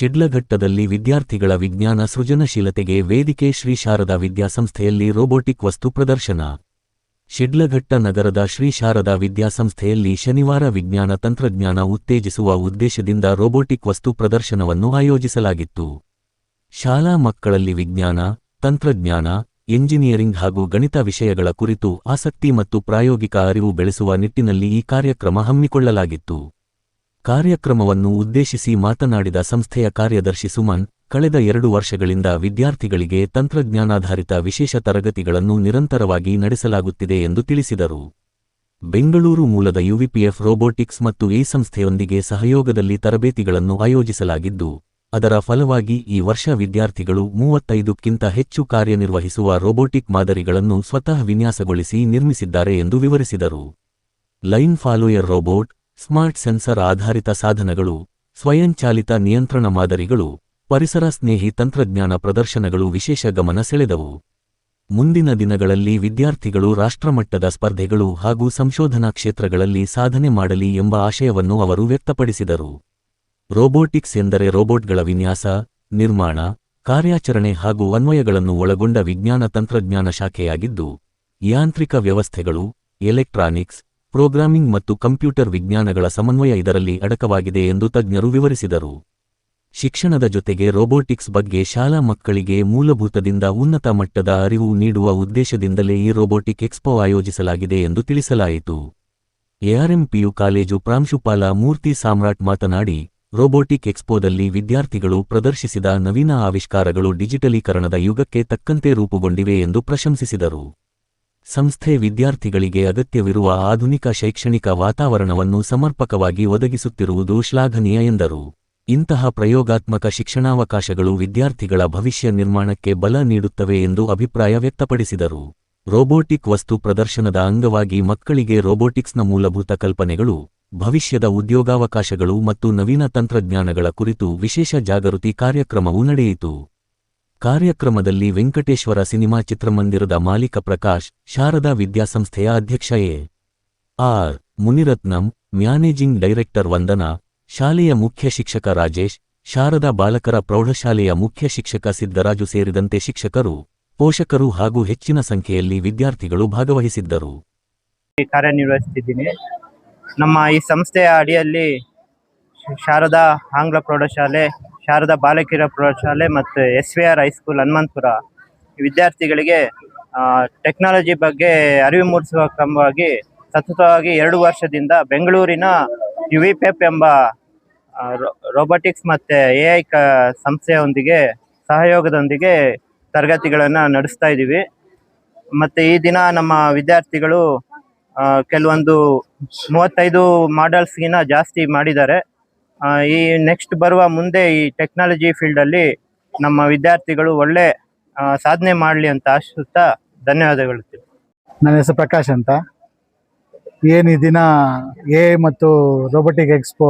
ಶಿಡ್ಲಘಟ್ಟದಲ್ಲಿ ವಿದ್ಯಾರ್ಥಿಗಳ ವಿಜ್ಞಾನ ಸೃಜನಶೀಲತೆಗೆ ವೇದಿಕೆ ಶ್ರೀ ಶಾರದಾ ವಿದ್ಯಾಸಂಸ್ಥೆಯಲ್ಲಿ ರೋಬೋಟಿಕ್ ವಸ್ತು ಪ್ರದರ್ಶನ. ಶಿಡ್ಲಘಟ್ಟ ನಗರದ ಶ್ರೀ ಶಾರದಾ ವಿದ್ಯಾಸಂಸ್ಥೆಯಲ್ಲಿ ಶನಿವಾರ ವಿಜ್ಞಾನ ತಂತ್ರಜ್ಞಾನ ಉತ್ತೇಜಿಸುವ ಉದ್ದೇಶದಿಂದ ರೋಬೋಟಿಕ್ ವಸ್ತು ಪ್ರದರ್ಶನವನ್ನು ಆಯೋಜಿಸಲಾಗಿತ್ತು. ಶಾಲಾ ಮಕ್ಕಳಲ್ಲಿ ವಿಜ್ಞಾನ, ತಂತ್ರಜ್ಞಾನ, ಎಂಜಿನಿಯರಿಂಗ್ ಹಾಗೂ ಗಣಿತ ವಿಷಯಗಳ ಕುರಿತು ಆಸಕ್ತಿ ಮತ್ತು ಪ್ರಾಯೋಗಿಕ ಅರಿವು ಬೆಳೆಸುವ ನಿಟ್ಟಿನಲ್ಲಿ ಈ ಕಾರ್ಯಕ್ರಮ ಹಮ್ಮಿಕೊಳ್ಳಲಾಗಿತ್ತು. ಕಾರ್ಯಕ್ರಮವನ್ನು ಉದ್ದೇಶಿಸಿ ಮಾತನಾಡಿದ ಸಂಸ್ಥೆಯ ಕಾರ್ಯದರ್ಶಿ ಸುಮನ್, ಕಳೆದ ಎರಡು ವರ್ಷಗಳಿಂದ ವಿದ್ಯಾರ್ಥಿಗಳಿಗೆ ತಂತ್ರಜ್ಞಾನಾಧಾರಿತ ವಿಶೇಷ ತರಗತಿಗಳನ್ನು ನಿರಂತರವಾಗಿ ನಡೆಸಲಾಗುತ್ತಿದೆ ಎಂದು ತಿಳಿಸಿದರು. ಬೆಂಗಳೂರು ಮೂಲದ ಯುವಿಪಿಎಫ್ ರೋಬೋಟಿಕ್ಸ್ ಮತ್ತು ಈ ಸಂಸ್ಥೆಯೊಂದಿಗೆ ಸಹಯೋಗದಲ್ಲಿ ತರಬೇತಿಗಳನ್ನು ಆಯೋಜಿಸಲಾಗಿದ್ದು, ಅದರ ಫಲವಾಗಿ ಈ ವರ್ಷ ವಿದ್ಯಾರ್ಥಿಗಳು ಮೂವತ್ತೈದಕ್ಕಿಂತ ಹೆಚ್ಚು ಕಾರ್ಯನಿರ್ವಹಿಸುವ ರೋಬೋಟಿಕ್ ಮಾದರಿಗಳನ್ನು ಸ್ವತಃ ವಿನ್ಯಾಸಗೊಳಿಸಿ ನಿರ್ಮಿಸಿದ್ದಾರೆ ಎಂದು ವಿವರಿಸಿದರು. Line follower robot smart sensor ಆಧಾರಿತ ಸಾಧನಗಳು, ಸ್ವಯಂಚಾಲಿತ ನಿಯಂತ್ರಣ ಮಾದರಿಗಳು, ಪರಿಸರ ಸ್ನೇಹಿ ತಂತ್ರಜ್ಞಾನ ಪ್ರದರ್ಶನಗಳು ವಿಶೇಷ ಗಮನ ಸೆಳೆದವು. ಮುಂದಿನ ದಿನಗಳಲ್ಲಿ ವಿದ್ಯಾರ್ಥಿಗಳು ರಾಷ್ಟ್ರಮಟ್ಟದ ಸ್ಪರ್ಧೆಗಳು ಹಾಗೂ ಸಂಶೋಧನಾ ಕ್ಷೇತ್ರಗಳಲ್ಲಿ ಸಾಧನೆ ಮಾಡಲಿ ಎಂಬ ಆಶಯವನ್ನು ಅವರು ವ್ಯಕ್ತಪಡಿಸಿದರು. ರೋಬೋಟಿಕ್ಸ್ ಎಂದರೆ ರೋಬೋಟ್ಗಳ ವಿನ್ಯಾಸ, ನಿರ್ಮಾಣ, ಕಾರ್ಯಾಚರಣೆ ಹಾಗೂ ಅನ್ವಯಗಳನ್ನು ಒಳಗೊಂಡ ವಿಜ್ಞಾನ ತಂತ್ರಜ್ಞಾನ ಶಾಖೆಯಾಗಿದ್ದು, ಯಾಂತ್ರಿಕ ವ್ಯವಸ್ಥೆಗಳು, ಎಲೆಕ್ಟ್ರಾನಿಕ್ಸ್ ಪ್ರೋಗ್ರಾಮಿಂಗ್ ಮತ್ತು ಕಂಪ್ಯೂಟರ್ ವಿಜ್ಞಾನಗಳ ಸಮನ್ವಯ ಇದರಲ್ಲಿ ಅಡಕವಾಗಿದೆ ಎಂದು ತಜ್ಞರು ವಿವರಿಸಿದರು. ಶಿಕ್ಷಣದ ಜೊತೆಗೆ ರೋಬೋಟಿಕ್ಸ್ ಬಗ್ಗೆ ಶಾಲಾ ಮಕ್ಕಳಿಗೆ ಮೂಲಭೂತದಿಂದ ಉನ್ನತ ಮಟ್ಟದ ಅರಿವು ನೀಡುವ ಉದ್ದೇಶದಿಂದಲೇ ಈ ರೋಬೋಟಿಕ್ ಎಕ್ಸ್ಪೋ ಆಯೋಜಿಸಲಾಗಿದೆ ಎಂದು ತಿಳಿಸಲಾಯಿತು. ಎಆರ್ಎಂಪಿಯು ಕಾಲೇಜು ಪ್ರಾಂಶುಪಾಲ ಮೂರ್ತಿ ಸಾಮ್ರಾಟ್ ಮಾತನಾಡಿ, ರೋಬೋಟಿಕ್ ಎಕ್ಸ್ಪೋದಲ್ಲಿ ವಿದ್ಯಾರ್ಥಿಗಳು ಪ್ರದರ್ಶಿಸಿದ ನವೀನ ಆವಿಷ್ಕಾರಗಳು ಡಿಜಿಟಲೀಕರಣದ ಯುಗಕ್ಕೆ ತಕ್ಕಂತೆ ರೂಪುಗೊಂಡಿವೆ ಎಂದು ಪ್ರಶಂಸಿಸಿದರು. ಸಂಸ್ಥೆ ವಿದ್ಯಾರ್ಥಿಗಳಿಗೆ ಅಗತ್ಯವಿರುವ ಆಧುನಿಕ ಶೈಕ್ಷಣಿಕ ವಾತಾವರಣವನ್ನು ಸಮರ್ಪಕವಾಗಿ ಒದಗಿಸುತ್ತಿರುವುದು ಶ್ಲಾಘನೀಯ ಎಂದರು. ಇಂತಹ ಪ್ರಯೋಗಾತ್ಮಕ ಶಿಕ್ಷಣಾವಕಾಶಗಳು ವಿದ್ಯಾರ್ಥಿಗಳ ಭವಿಷ್ಯ ನಿರ್ಮಾಣಕ್ಕೆ ಬಲ ನೀಡುತ್ತವೆ ಎಂದು ಅಭಿಪ್ರಾಯ ವ್ಯಕ್ತಪಡಿಸಿದರು. ರೋಬೋಟಿಕ್ ವಸ್ತು ಪ್ರದರ್ಶನದ ಅಂಗವಾಗಿ ಮಕ್ಕಳಿಗೆ ರೋಬೋಟಿಕ್ಸ್ನ ಮೂಲಭೂತ ಕಲ್ಪನೆಗಳು, ಭವಿಷ್ಯದ ಉದ್ಯೋಗಾವಕಾಶಗಳು ಮತ್ತು ನವೀನ ತಂತ್ರಜ್ಞಾನಗಳ ಕುರಿತು ವಿಶೇಷ ಜಾಗೃತಿ ಕಾರ್ಯಕ್ರಮವೂ ನಡೆಯಿತು. ಕಾರ್ಯಕ್ರಮದಲ್ಲಿ ವೆಂಕಟೇಶ್ವರ ಸಿನಿಮಾ ಚಿತ್ರಮಂದಿರದ ಮಾಲೀಕ ಪ್ರಕಾಶ್, ಶಾರದಾ ವಿದ್ಯಾಸಂಸ್ಥೆಯ ಅಧ್ಯಕ್ಷ A. R. Muniratnam, managing director Vandana, ಶಾಲೆಯ ಮುಖ್ಯ ಶಿಕ್ಷಕ ರಾಜೇಶ್, ಶಾರದಾ ಬಾಲಕರ ಪ್ರೌಢಶಾಲೆಯ ಮುಖ್ಯ ಶಿಕ್ಷಕ ಸಿದ್ದರಾಜು ಸೇರಿದಂತೆ ಶಿಕ್ಷಕರು, ಪೋಷಕರು ಹಾಗೂ ಹೆಚ್ಚಿನ ಸಂಖ್ಯೆಯಲ್ಲಿ ವಿದ್ಯಾರ್ಥಿಗಳು ಭಾಗವಹಿಸಿದ್ದರು. ಕಾರ್ಯನಿರ್ವಹಿಸುತ್ತಿದ್ದೀನಿ. ನಮ್ಮ ಈ ಸಂಸ್ಥೆಯ ಅಡಿಯಲ್ಲಿ ಶಾರದಾ ಆಂಗ್ಲ ಪ್ರೌಢಶಾಲೆ ಶಾರದಾ ಬಾಲಕಿರ ಪ್ರೌಢಶಾಲೆ ಮತ್ತು S V R high school Hanumanthapura. ವಿದ್ಯಾರ್ಥಿಗಳಿಗೆ ಟೆಕ್ನಾಲಜಿ ಬಗ್ಗೆ ಅರಿವು ಮೂಡಿಸುವ ಕ್ರಮವಾಗಿ ಸತತವಾಗಿ ಎರಡು ವರ್ಷದಿಂದ ಬೆಂಗಳೂರಿನ ಯು ವಿ ಪೆಪ್ ಎಂಬ ರೋಬೋಟಿಕ್ಸ್ ಮತ್ತು ಎ ಐ ಕ, ಸಂಸ್ಥೆಯೊಂದಿಗೆ, ಸಹಯೋಗದೊಂದಿಗೆ ತರಗತಿಗಳನ್ನು ನಡೆಸ್ತಾ ಇದ್ದೀವಿ. ಮತ್ತು ಈ ದಿನ ನಮ್ಮ ವಿದ್ಯಾರ್ಥಿಗಳು ಕೆಲವೊಂದು ಮೂವತ್ತೈದು ಮಾಡಲ್ಸ್ಗಿನ ಜಾಸ್ತಿ ಮಾಡಿದ್ದಾರೆ. ಈ ನೆಕ್ಸ್ಟ್ ಬರುವ ಮುಂದೆ ಈ ಟೆಕ್ನಾಲಜಿ ಫೀಲ್ಡಲ್ಲಿ ನಮ್ಮ ವಿದ್ಯಾರ್ಥಿಗಳು ಒಳ್ಳೆ ಸಾಧನೆ ಮಾಡಲಿ ಅಂತ ಆಶಿಸುತ್ತಾ ಧನ್ಯವಾದಗಳು. ನನ್ನ ಹೆಸರು ಪ್ರಕಾಶ್ ಅಂತ. ಏನು ಈ ದಿನ ಎ ಮತ್ತು robotic expo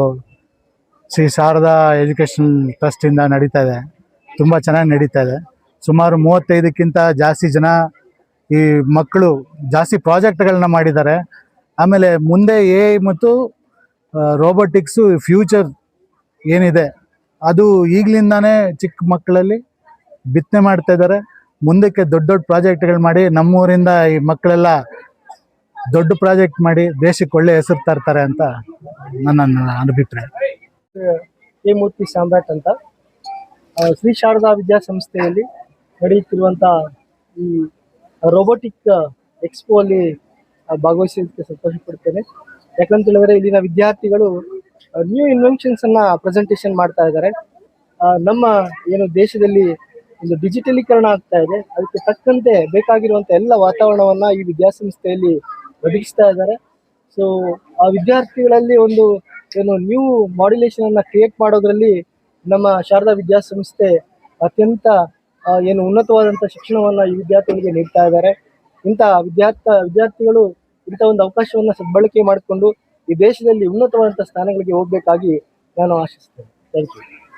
Shri Sharada education ಟ್ರಸ್ಟಿಂದ ನಡೀತಾ ಇದೆ. ತುಂಬ ಚೆನ್ನಾಗಿ ನಡೀತಾ ಇದೆ. ಸುಮಾರು ಮೂವತ್ತೈದಕ್ಕಿಂತ ಜಾಸ್ತಿ ಜನ ಈ ಮಕ್ಕಳು ಜಾಸ್ತಿ ಪ್ರಾಜೆಕ್ಟ್ಗಳನ್ನ ಮಾಡಿದ್ದಾರೆ. ಆಮೇಲೆ ಮುಂದೆ ಎ ಮತ್ತು ರೋಬೋಟಿಕ್ಸು ಫ್ಯೂಚರ್ ಏನಿದೆ? ಅದು ಈಗಲಿಂದಾನೇ ಚಿಕ್ಕ ಮಕ್ಕಳಲ್ಲಿ ಬಿತ್ತನೆ ಮಾಡ್ತಾ ಇದ್ದಾರೆ. ಮುಂದಕ್ಕೆ ದೊಡ್ಡ ದೊಡ್ಡ ಪ್ರಾಜೆಕ್ಟ್ಗಳು ಮಾಡಿ ನಮ್ಮೂರಿಂದ ಈ ಮಕ್ಕಳೆಲ್ಲ ದೊಡ್ಡ ಪ್ರಾಜೆಕ್ಟ್ ಮಾಡಿ ದೇಶಕ್ಕೆ ಒಳ್ಳೆ ಹೆಸರು ತರ್ತಾರೆ ಅಂತ ನನ್ನ ಅಭಿಪ್ರಾಯ. ಕೆ ಮೂರ್ತಿ ಸಾಮ್ರಾಟ್ ಅಂತ. ಶ್ರೀ ಶಾರದಾ ವಿದ್ಯಾಸಂಸ್ಥೆಯಲ್ಲಿ ನಡೆಯುತ್ತಿರುವಂಥ ಈ ರೋಬೋಟಿಕ್ ಎಕ್ಸ್ಪೋ ಅಲ್ಲಿ ಆ, ಭಾಗವಹಿಸಲಿಕ್ಕೆ ಸಂತೋಷ ಪಡ್ತೇನೆ. ಯಾಕಂತ ಹೇಳಿದ್ರೆ ಇಲ್ಲಿನ ವಿದ್ಯಾರ್ಥಿಗಳು ನ್ಯೂ ಇನ್ವೆನ್ಷನ್ಸ್ ಅನ್ನ ಪ್ರೆಸೆಂಟೇಷನ್ ಮಾಡ್ತಾ ಇದ್ದಾರೆ. ನಮ್ಮ ಏನು ದೇಶದಲ್ಲಿ ಒಂದು ಡಿಜಿಟಲೀಕರಣ ಆಗ್ತಾ ಇದೆ. ಅದಕ್ಕೆ ತಕ್ಕಂತೆ ಬೇಕಾಗಿರುವಂತ ಎಲ್ಲ ವಾತಾವರಣವನ್ನ ಈ ವಿದ್ಯಾಸಂಸ್ಥೆಯಲ್ಲಿ ಒದಗಿಸ್ತಾ ಇದ್ದಾರೆ. ಸೊ ಆ ವಿದ್ಯಾರ್ಥಿಗಳಲ್ಲಿ ಒಂದು ಏನು ನ್ಯೂ ಮಾಡ್ಯುಲೇಷನ್ ಅನ್ನ ಕ್ರಿಯೇಟ್ ಮಾಡೋದ್ರಲ್ಲಿ ನಮ್ಮ ಶಾರದಾ ವಿದ್ಯಾಸಂಸ್ಥೆ ಅತ್ಯಂತ ಏನು ಉನ್ನತವಾದಂತಹ ಶಿಕ್ಷಣವನ್ನ ಈ ವಿದ್ಯಾರ್ಥಿಗಳಿಗೆ ನೀಡ್ತಾ ಇದ್ದಾರೆ. ಇಂತಹ ವಿದ್ಯಾರ್ಥ, ವಿದ್ಯಾರ್ಥಿಗಳು ಇಂಥ ಒಂದು ಅವಕಾಶವನ್ನ ಸದ್ಬಳಕೆ ಮಾಡಿಕೊಂಡು ಈ ದೇಶದಲ್ಲಿ ಉನ್ನತವಾದಂತಹ ಸ್ಥಾನಗಳಿಗೆ ಹೋಗ್ಬೇಕಾಗಿ ನಾನು ಆಶಿಸ್ತೇನೆ. Thank you